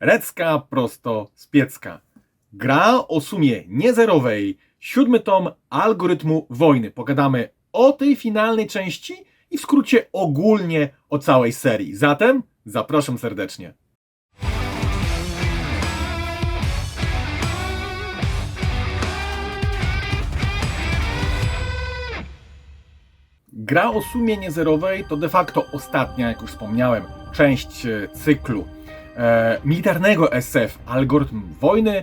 Recka prosto z piecka. Gra o sumie niezerowej, siódmy tom algorytmu wojny. Pogadamy o tej finalnej części i w skrócie ogólnie o całej serii. Zatem zapraszam serdecznie. Gra o sumie niezerowej to de facto ostatnia, jak już wspomniałem, część e, cyklu e, militarnego SF Algorytm Wojny,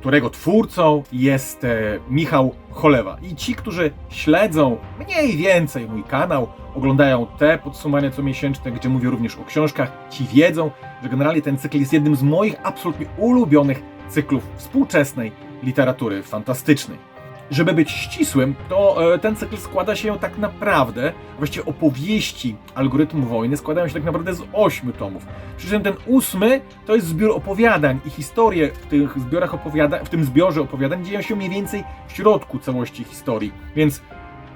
którego twórcą jest e, Michał Cholewa. I ci, którzy śledzą mniej więcej mój kanał, oglądają te podsumowania comiesięczne, gdzie mówię również o książkach, ci wiedzą, że generalnie ten cykl jest jednym z moich absolutnie ulubionych cyklów współczesnej literatury fantastycznej. Żeby być ścisłym, to e, ten cykl składa się tak naprawdę, właściwie opowieści algorytmu wojny składają się tak naprawdę z ośmiu tomów. Przy czym ten ósmy to jest zbiór opowiadań i historie w tych zbiorach opowiadań, w tym zbiorze opowiadań dzieją się mniej więcej w środku całości historii. Więc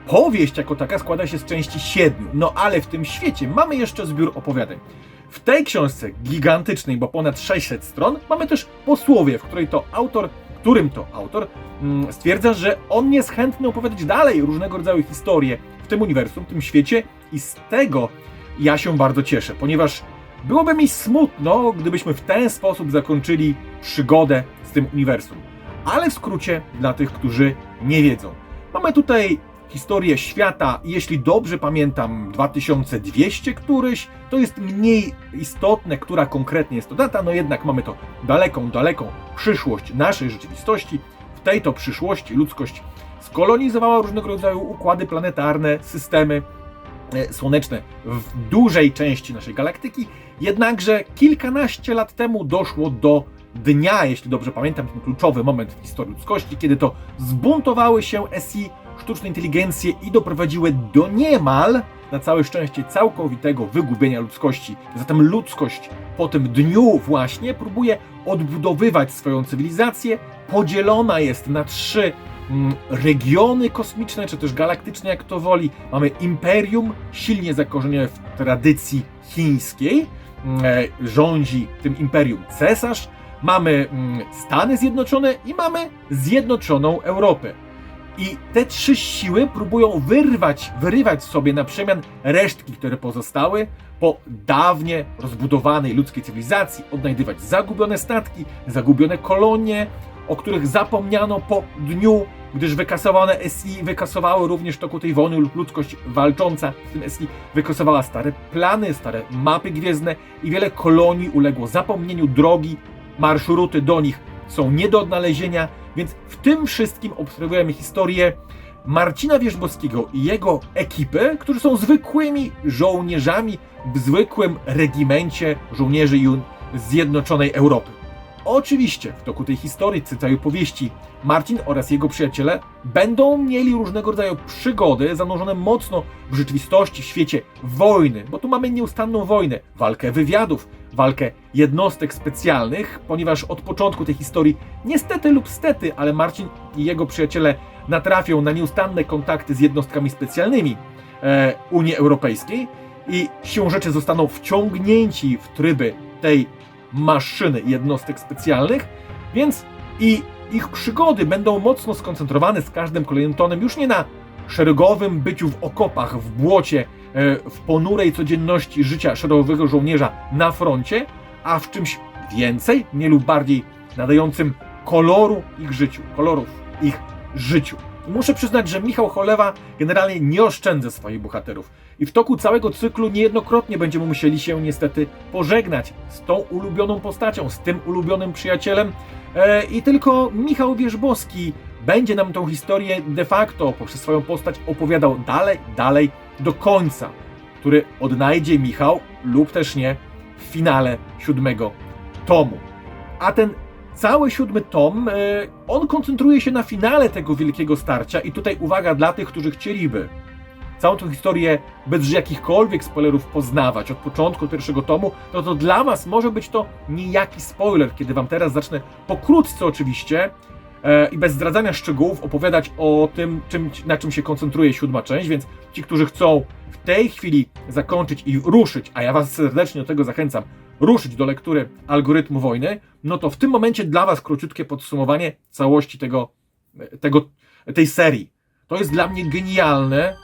powieść jako taka składa się z części siedmiu. No ale w tym świecie mamy jeszcze zbiór opowiadań. W tej książce gigantycznej, bo ponad 600 stron, mamy też posłowie, w której to autor którym to autor mm, stwierdza, że on jest chętny opowiadać dalej różnego rodzaju historie w tym uniwersum, w tym świecie i z tego ja się bardzo cieszę, ponieważ byłoby mi smutno, gdybyśmy w ten sposób zakończyli przygodę z tym uniwersum. Ale w skrócie dla tych, którzy nie wiedzą. Mamy tutaj historię świata, jeśli dobrze pamiętam, 2200 któryś, to jest mniej istotne, która konkretnie jest to data, no jednak mamy to daleką, daleką przyszłość naszej rzeczywistości. W tej to przyszłości ludzkość skolonizowała różnego rodzaju układy planetarne, systemy e, słoneczne w dużej części naszej galaktyki, jednakże kilkanaście lat temu doszło do dnia, jeśli dobrze pamiętam, ten kluczowy moment w historii ludzkości, kiedy to zbuntowały się SI sztuczne inteligencje i doprowadziły do niemal, na całe szczęście, całkowitego wygubienia ludzkości. Zatem ludzkość po tym dniu właśnie próbuje odbudowywać swoją cywilizację. Podzielona jest na trzy mm, regiony kosmiczne, czy też galaktyczne, jak to woli. Mamy imperium, silnie zakorzenione w tradycji chińskiej. Mm, e, rządzi tym imperium cesarz. Mamy mm, Stany Zjednoczone i mamy Zjednoczoną Europę. I te trzy siły próbują wyrwać, wyrywać sobie na przemian resztki, które pozostały po dawnie rozbudowanej ludzkiej cywilizacji, odnajdywać zagubione statki, zagubione kolonie, o których zapomniano po dniu, gdyż wykasowane SI wykasowały również w toku tej wojny ludzkość walcząca w tym SI wykasowała stare plany, stare mapy gwiezdne i wiele kolonii uległo zapomnieniu drogi, marszruty do nich są nie do odnalezienia, więc w tym wszystkim obserwujemy historię Marcina Wierzbowskiego i jego ekipy, którzy są zwykłymi żołnierzami w zwykłym regimencie żołnierzy Zjednoczonej Europy. Oczywiście w toku tej historii, całej powieści, Marcin oraz jego przyjaciele będą mieli różnego rodzaju przygody zanurzone mocno w rzeczywistości, w świecie wojny, bo tu mamy nieustanną wojnę, walkę wywiadów, walkę jednostek specjalnych, ponieważ od początku tej historii, niestety lub stety, ale Marcin i jego przyjaciele natrafią na nieustanne kontakty z jednostkami specjalnymi e, Unii Europejskiej i siłą rzeczy zostaną wciągnięci w tryby tej maszyny jednostek specjalnych, więc i ich przygody będą mocno skoncentrowane z każdym kolejnym tonem już nie na szeregowym byciu w okopach, w błocie, e, w ponurej codzienności życia szeregowego żołnierza na froncie, a w czymś więcej, nie lub bardziej nadającym koloru ich życiu, kolorów ich życiu. I muszę przyznać, że Michał Cholewa generalnie nie oszczędza swoich bohaterów. I w toku całego cyklu niejednokrotnie będziemy musieli się niestety pożegnać z tą ulubioną postacią, z tym ulubionym przyjacielem. E, I tylko Michał Wierzbowski będzie nam tą historię de facto poprzez swoją postać opowiadał dalej, dalej do końca, który odnajdzie Michał lub też nie w finale siódmego tomu. A ten cały siódmy tom, e, on koncentruje się na finale tego wielkiego starcia i tutaj uwaga dla tych, którzy chcieliby całą tą historię bez jakichkolwiek spoilerów poznawać od początku pierwszego tomu, no to dla Was może być to niejaki spoiler, kiedy Wam teraz zacznę pokrótce oczywiście i bez zdradzania szczegółów opowiadać o tym, czym, na czym się koncentruje siódma część, więc ci, którzy chcą w tej chwili zakończyć i ruszyć, a ja Was serdecznie do tego zachęcam, ruszyć do lektury algorytmu wojny, no to w tym momencie dla Was króciutkie podsumowanie całości tego, tego, tej serii. To jest dla mnie genialne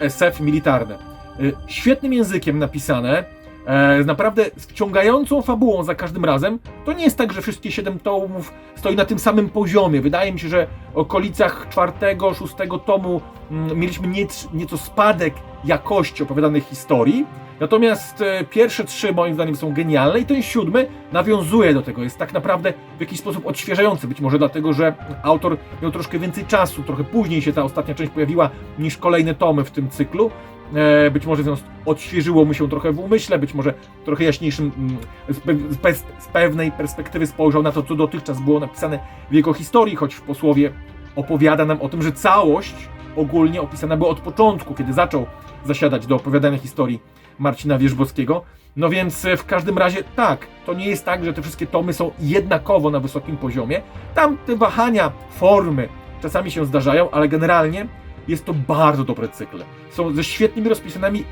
SF militarne. Y, Świetnym językiem napisane, e, z naprawdę wciągającą fabułą za każdym razem. To nie jest tak, że wszystkie 7 tomów stoi na tym samym poziomie. Wydaje mi się, że w okolicach czwartego, szóstego tomu mm, mieliśmy nieco, nieco spadek jakości opowiadanych historii. Natomiast e, pierwsze trzy moim zdaniem są genialne i ten siódmy nawiązuje do tego. Jest tak naprawdę w jakiś sposób odświeżający. Być może dlatego, że autor miał troszkę więcej czasu, trochę później się ta ostatnia część pojawiła niż kolejne tomy w tym cyklu. E, Być może odświeżyło mu się trochę w umyśle, być może trochę jaśniejszym mm, z pewnej perspektywy spojrzał na to, co dotychczas było napisane w jego historii, choć w posłowie opowiada nam o tym, że całość ogólnie opisana była od początku, kiedy zaczął zasiadać do opowiadania historii Marcina Wierzbowskiego. No więc e, w każdym razie tak, to nie jest tak, że te wszystkie tomy są jednakowo na wysokim poziomie. Tam te wahania formy czasami się zdarzają, ale generalnie jest to bardzo dobre cykle. Są ze świetnymi rozpisanymi,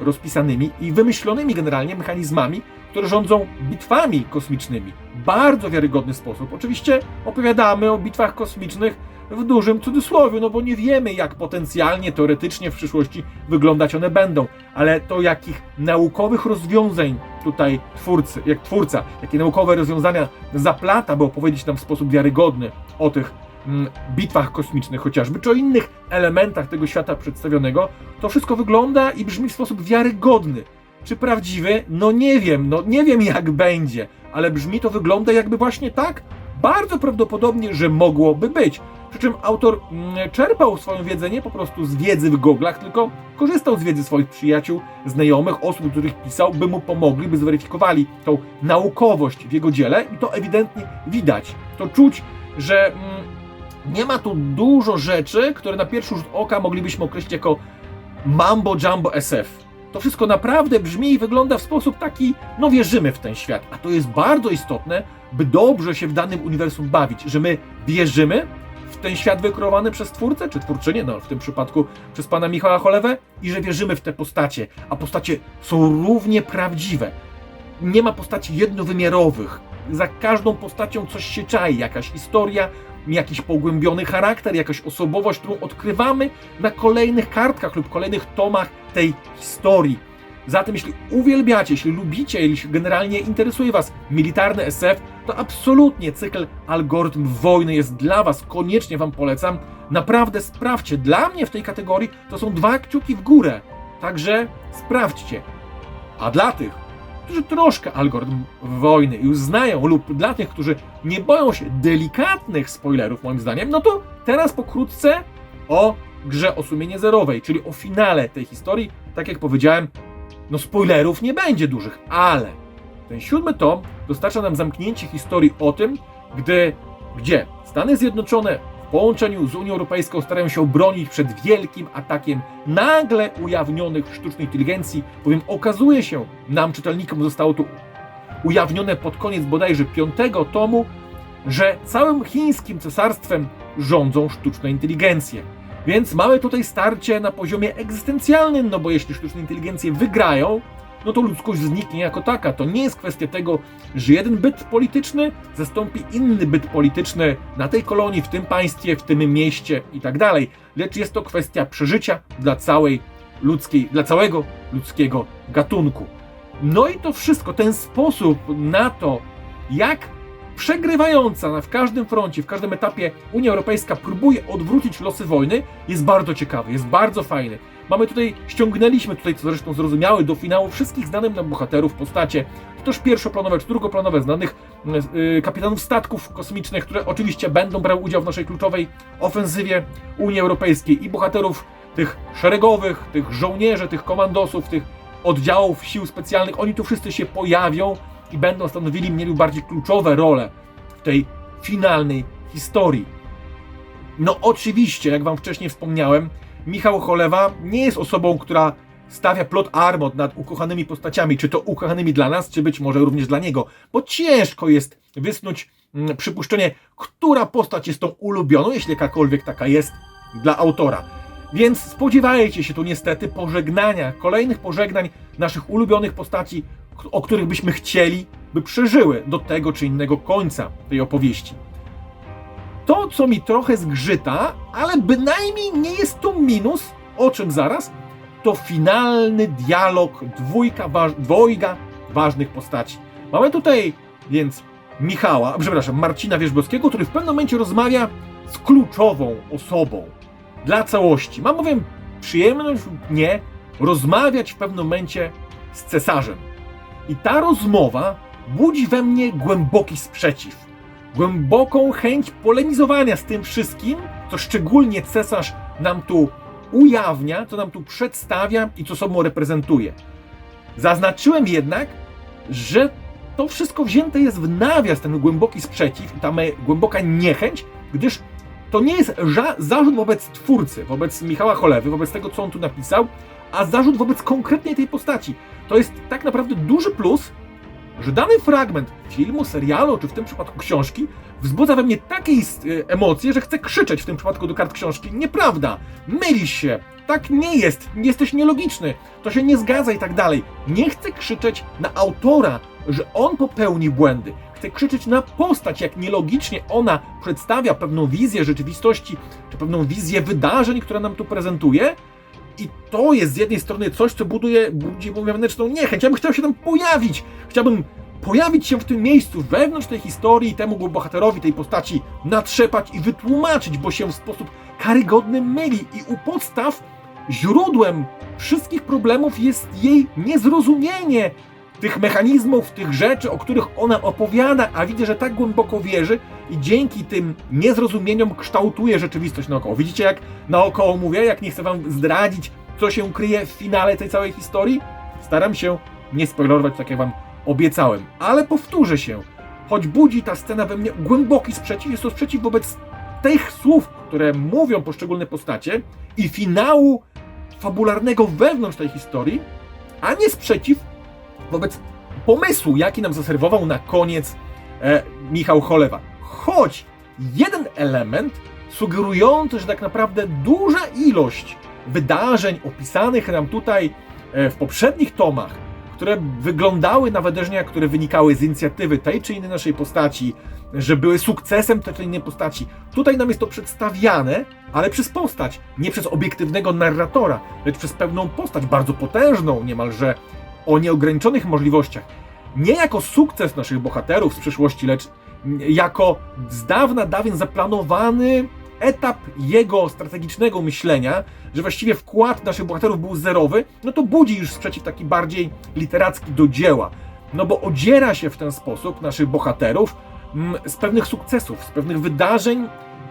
rozpisanymi i wymyślonymi generalnie mechanizmami, które rządzą bitwami kosmicznymi. Bardzo wiarygodny sposób. Oczywiście opowiadamy o bitwach kosmicznych w dużym cudzysłowie, no bo nie wiemy, jak potencjalnie, teoretycznie w przyszłości wyglądać one będą, ale to jakich naukowych rozwiązań tutaj twórcy, jak twórca, jakie naukowe rozwiązania zaplata, by opowiedzieć nam w sposób wiarygodny o tych bitwach kosmicznych chociażby, czy o innych elementach tego świata przedstawionego, to wszystko wygląda i brzmi w sposób wiarygodny. Czy prawdziwy? No nie wiem, no nie wiem jak będzie, ale brzmi to wygląda jakby właśnie tak, bardzo prawdopodobnie, że mogłoby być. Przy czym autor mm, czerpał swoją wiedzę nie po prostu z wiedzy w goglach, tylko korzystał z wiedzy swoich przyjaciół, znajomych, osób, których pisał, by mu pomogli, by zweryfikowali tą naukowość w jego dziele i to ewidentnie widać. To czuć, że mm, nie ma tu dużo rzeczy, które na pierwszy rzut oka moglibyśmy określić jako mambo jumbo SF. To wszystko naprawdę brzmi i wygląda w sposób taki, no wierzymy w ten świat, a to jest bardzo istotne, by dobrze się w danym uniwersum bawić, że my wierzymy w ten świat wykreowany przez twórcę, czy twórczynię, no w tym przypadku przez pana Michała Cholewę i że wierzymy w te postacie, a postacie są równie prawdziwe. Nie ma postaci jednowymiarowych. Za każdą postacią coś się czai, jakaś historia, jakiś pogłębiony charakter, jakaś osobowość, którą odkrywamy na kolejnych kartkach lub kolejnych tomach tej historii. Zatem jeśli uwielbiacie, jeśli lubicie, jeśli generalnie interesuje Was militarny SF, to absolutnie cykl Algorytm Wojny jest dla Was, koniecznie Wam polecam. Naprawdę sprawdźcie. Dla mnie w tej kategorii to są dwa kciuki w górę. Także sprawdźcie. A dla tych, którzy troszkę algorytm wojny już znają, lub dla tych, którzy nie boją się delikatnych spoilerów, moim zdaniem, no to teraz pokrótce o grze o sumienie zerowej, czyli o finale tej historii. Tak jak powiedziałem, no spoilerów nie będzie dużych, ale ten siódmy tom dostarcza nam zamknięcie historii o tym, gdy, gdzie Stany Zjednoczone połączeniu z Unią Europejską starają się obronić przed wielkim atakiem nagle ujawnionych sztucznej inteligencji, bowiem okazuje się, nam czytelnikom zostało to ujawnione pod koniec bodajże piątego tomu, że całym chińskim cesarstwem rządzą sztuczne inteligencje. Więc mamy tutaj starcie na poziomie egzystencjalnym, no bo jeśli sztuczne inteligencje wygrają, no to ludzkość zniknie jako taka. To nie jest kwestia tego, że jeden byt polityczny zastąpi inny byt polityczny na tej kolonii, w tym państwie, w tym mieście i tak dalej, lecz jest to kwestia przeżycia dla całej ludzkiej, dla całego ludzkiego gatunku. No i to wszystko, ten sposób na to, jak przegrywająca na- w każdym froncie, w każdym etapie Unia Europejska próbuje odwrócić losy wojny, jest bardzo ciekawy, jest bardzo fajny. Mamy tutaj, ściągnęliśmy tutaj, co zresztą zrozumiałe, do finału wszystkich znanych nam bohaterów, postacie, też pierwszoplanowe, czy drugoplanowe, znanych yy, kapitanów statków kosmicznych, które oczywiście będą brały udział w naszej kluczowej ofensywie Unii Europejskiej i bohaterów tych szeregowych, tych żołnierzy, tych komandosów, tych oddziałów sił specjalnych, oni tu wszyscy się pojawią i będą stanowili mniej lub bardziej kluczowe role w tej finalnej historii. No oczywiście, jak wam wcześniej wspomniałem, Michał Cholewa nie jest osobą, która stawia plot armor nad ukochanymi postaciami, czy to ukochanymi dla nas, czy być może również dla niego, bo ciężko jest wysnuć mm, przypuszczenie, która postać jest tą ulubioną, jeśli jakakolwiek taka jest dla autora. Więc spodziewajcie się tu niestety pożegnania, kolejnych pożegnań naszych ulubionych postaci, o których byśmy chcieli, by przeżyły do tego czy innego końca tej opowieści. To, co mi trochę zgrzyta, ale bynajmniej nie jest to minus, o czym zaraz, to finalny dialog dwójka, dwojga ważnych postaci. Mamy tutaj więc Michała, przepraszam, Marcina Wierzbowskiego, który w pewnym momencie rozmawia z kluczową osobą dla całości. Mam bowiem przyjemność lub nie rozmawiać w pewnym momencie z cesarzem. I ta rozmowa budzi we mnie głęboki sprzeciw, głęboką chęć polemizowania z tym wszystkim, co szczególnie cesarz nam tu ujawnia, co nam tu przedstawia i co sobą reprezentuje. Zaznaczyłem jednak, że to wszystko wzięte jest w nawias, ten głęboki sprzeciw i ta głęboka niechęć, gdyż to nie jest ża- zarzut wobec twórcy, wobec Michała Cholewy, wobec tego, co on tu napisał, a zarzut wobec konkretnej tej postaci. To jest tak naprawdę duży plus, że dany fragment filmu, serialu, czy w tym przypadku książki, wzbudza we mnie takie e, emocje, że chcę krzyczeć w tym przypadku do kart książki. Nieprawda! Mylisz się! Tak nie jest! Jesteś nielogiczny! To się nie zgadza i tak dalej. Nie chcę krzyczeć na autora, że on popełni błędy. Chcę krzyczeć na postać, jak nielogicznie ona przedstawia pewną wizję rzeczywistości, czy pewną wizję wydarzeń, które nam tu prezentuje. I to jest z jednej strony coś, co buduje, budzi wewnętrzną niechęć. Ja bym chciał się tam pojawić. Chciałbym pojawić się w tym miejscu, wewnątrz tej historii, temu bohaterowi, tej postaci natrzepać i wytłumaczyć, bo się w sposób karygodny myli. I u podstaw źródłem wszystkich problemów jest jej niezrozumienie tych mechanizmów, tych rzeczy, o których ona opowiada, a widzę, że tak głęboko wierzy i dzięki tym niezrozumieniom kształtuje rzeczywistość naokoło. Widzicie, jak naokoło mówię, jak nie chcę wam zdradzić, co się kryje w finale tej całej historii? Staram się nie spoilerować, tak jak wam obiecałem. Ale powtórzę się, choć budzi ta scena we mnie głęboki sprzeciw, jest to sprzeciw wobec tych słów, które mówią poszczególne postacie i finału fabularnego wewnątrz tej historii, a nie sprzeciw wobec pomysłu, jaki nam zaserwował na koniec e, Michał Cholewa. Choć jeden element sugerujący, że tak naprawdę duża ilość wydarzeń opisanych nam tutaj e, w poprzednich tomach, które wyglądały na wydarzenia, które wynikały z inicjatywy tej czy innej naszej postaci, że były sukcesem tej czy innej postaci. Tutaj nam jest to przedstawiane, ale przez postać, nie przez obiektywnego narratora, lecz przez pewną postać, bardzo potężną niemalże, o nieograniczonych możliwościach. Nie jako sukces naszych bohaterów z przeszłości, lecz jako z dawna dawien zaplanowany etap jego strategicznego myślenia, że właściwie wkład naszych bohaterów był zerowy, no to budzi już sprzeciw taki bardziej literacki do dzieła. No bo odziera się w ten sposób naszych bohaterów mm, z pewnych sukcesów, z pewnych wydarzeń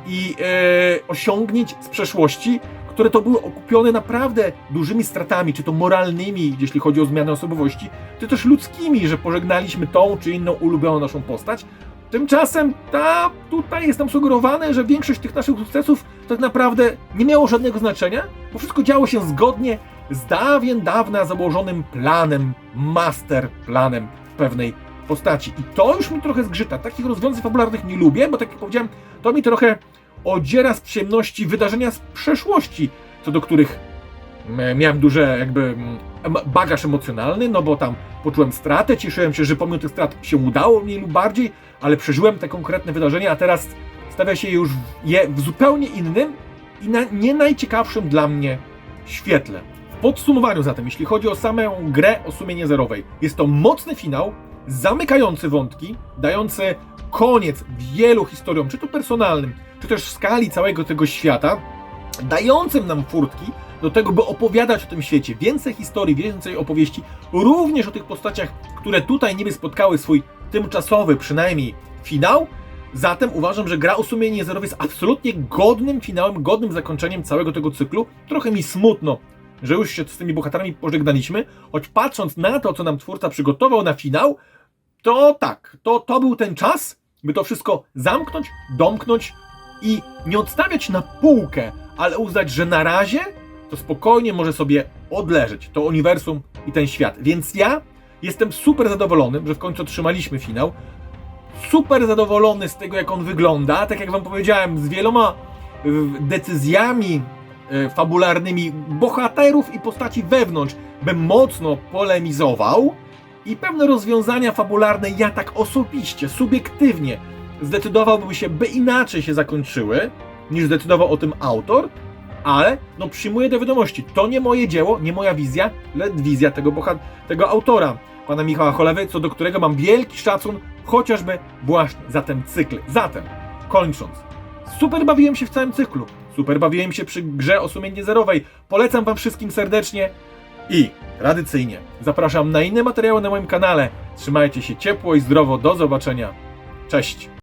i e, osiągnięć z przeszłości, które to były okupione naprawdę dużymi stratami, czy to moralnymi, jeśli chodzi o zmianę osobowości, czy też ludzkimi, że pożegnaliśmy tą czy inną ulubioną naszą postać. Tymczasem ta, tutaj jest nam sugerowane, że większość tych naszych sukcesów tak naprawdę nie miało żadnego znaczenia, bo wszystko działo się zgodnie z dawien dawna założonym planem, master planem pewnej postaci. I to już mi trochę zgrzyta. Takich rozwiązań fabularnych nie lubię, bo tak jak powiedziałem, to mi trochę odziera z przyjemności wydarzenia z przeszłości, co do których mm, miałem duże jakby mm, bagaż emocjonalny, no bo tam poczułem stratę, cieszyłem się, że pomimo tych strat się udało mniej lub bardziej, ale przeżyłem te konkretne wydarzenia, a teraz stawia się już je w zupełnie innym i na nie najciekawszym dla mnie świetle. W podsumowaniu zatem, jeśli chodzi o samą grę o sumienie zerowej, jest to mocny finał, zamykający wątki, dający koniec wielu historiom, czy to personalnym, czy też w skali całego tego świata, dającym nam furtki do tego, by opowiadać o tym świecie więcej historii, więcej opowieści, również o tych postaciach, które tutaj niby spotkały swój tymczasowy przynajmniej finał. Zatem uważam, że gra o sumienie zerowe jest absolutnie godnym finałem, godnym zakończeniem całego tego cyklu. Trochę mi smutno, że już się z tymi bohaterami pożegnaliśmy, choć patrząc na to, co nam twórca przygotował na finał, to tak, to, to był ten czas, by to wszystko zamknąć, domknąć i nie odstawiać na półkę, ale uznać, że na razie to spokojnie może sobie odleżeć to uniwersum i ten świat. Więc ja jestem super zadowolony, że w końcu otrzymaliśmy finał. Super zadowolony z tego, jak on wygląda. Tak jak Wam powiedziałem, z wieloma y, decyzjami y, fabularnymi bohaterów i postaci wewnątrz bym mocno polemizował. i pewne rozwiązania fabularne ja tak osobiście, subiektywnie zdecydowałbym się, by inaczej się zakończyły, niż zdecydował o tym autor, ale no przyjmuję do wiadomości, to nie moje dzieło, nie moja wizja, lecz wizja tego, bohat- tego autora, pana Michała Cholewy, co do którego mam wielki szacun, chociażby właśnie za ten cykl. Zatem, kończąc, super bawiłem się w całym cyklu, super bawiłem się przy grze o sumiennie zerowej, polecam wam wszystkim serdecznie i tradycyjnie zapraszam na inne materiały na moim kanale. Trzymajcie się ciepło i zdrowo, do zobaczenia, cześć!